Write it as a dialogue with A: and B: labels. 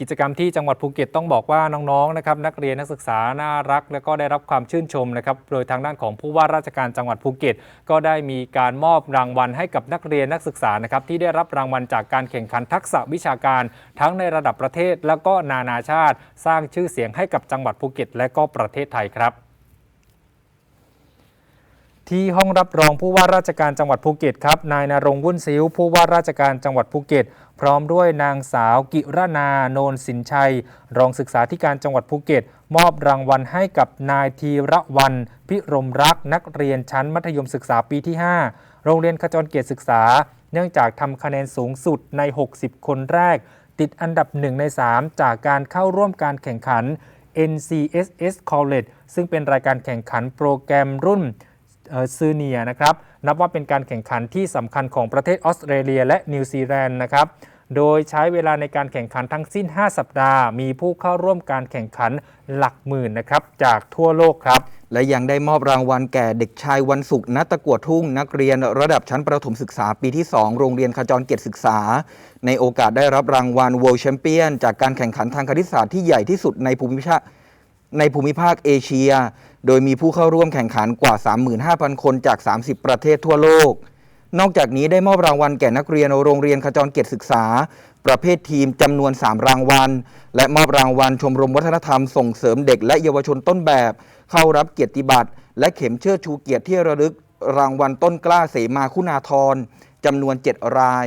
A: กิจกรรมที่จังหวัดภูเก็ตต้องบอกว่าน้องๆนะครับนักเรียนนักศึกษาน่ารัก และก็ได้รับความชื่นชมนะครับโดยทางด้านของผู้ว่าราชการจังหวัดภูเก็ต ก็ได้มีการมอบรางวัลให้กับนักเรียนนักศึกษานะครับที่ได้รับรางวัลจากการแข่งขันทักษะวิชาการ ทั้งในระดับประเทศ และก็นานาชาติ สร้างชื่อเสียงให้กับจังหวัดภูเก็ต และก็ประเทศไทยครับ ที่ห้องรับรองผู้ว่าราชการจังหวัดภูเก็ตครับนายนรงวุ่นซิ้ว ผู้ว่าราชการจังหวัดภูเก็ต พร้อมด้วยนางสาวกิรนาโนนสินชัย รองศึกษาธิการจังหวัดภูเก็ต มอบรางวัลให้กับนายธีระวันพิรมรักนักเรียนชั้นมัธยมศึกษาปีที่ 5 โรงเรียนขจรเกียรติศึกษา เนื่องจากทำคะแนนสูงสุดใน 60 คนแรก ติดอันดับ 1 ใน 3 จากการเข้าร่วมการแข่งขัน NCSS College ซึ่งเป็นรายการแข่งขันโปรแกรมรุ่น ซูเนียนะครับนับว่าเป็นการแข่งขันที่สำคัญของประเทศออสเตรเลีย และนิวซีแลนด์นะครับโดยใช้เวลาในการแข่งขันทั้งสิ้น 5 สัปดาห์ มีผู้เข้าร่วมการแข่งขันหลักหมื่นนะครับจากทั่วโลกครับ
B: และยังได้มอบรางวัลแก่เด็กชายวันศุกร์นัตะกัวทุ่ง นักเรียนระดับชั้นประถมศึกษาปีที่ 2 โรงเรียนขจรเกียรติศึกษา ในโอกาสได้รับรางวัล World Champion จากการแข่งขันทางคณิตศาสตร์ที่ใหญ่ที่สุดในภูมิภาคในภูมิภาคเอเชีย โดยมีผู้เข้าร่วมแข่งขันกว่า 35,000 คนจาก 30 ประเทศทั่วโลก นอกจากนี้ได้มอบรางวัลแก่นักเรียนโรงเรียนขจรเกียรติศึกษา ประเภททีมจำนวน 3 รางวัล และมอบรางวัลชมรมวัฒนธรรมส่งเสริมเด็กและเยาวชนต้นแบบ เข้ารับเกียรติบัตร และเข็มเชิดชูเกียรติที่ระลึกรางวัลต้นกล้าเสมาคุณาธรจำนวน 7 ราย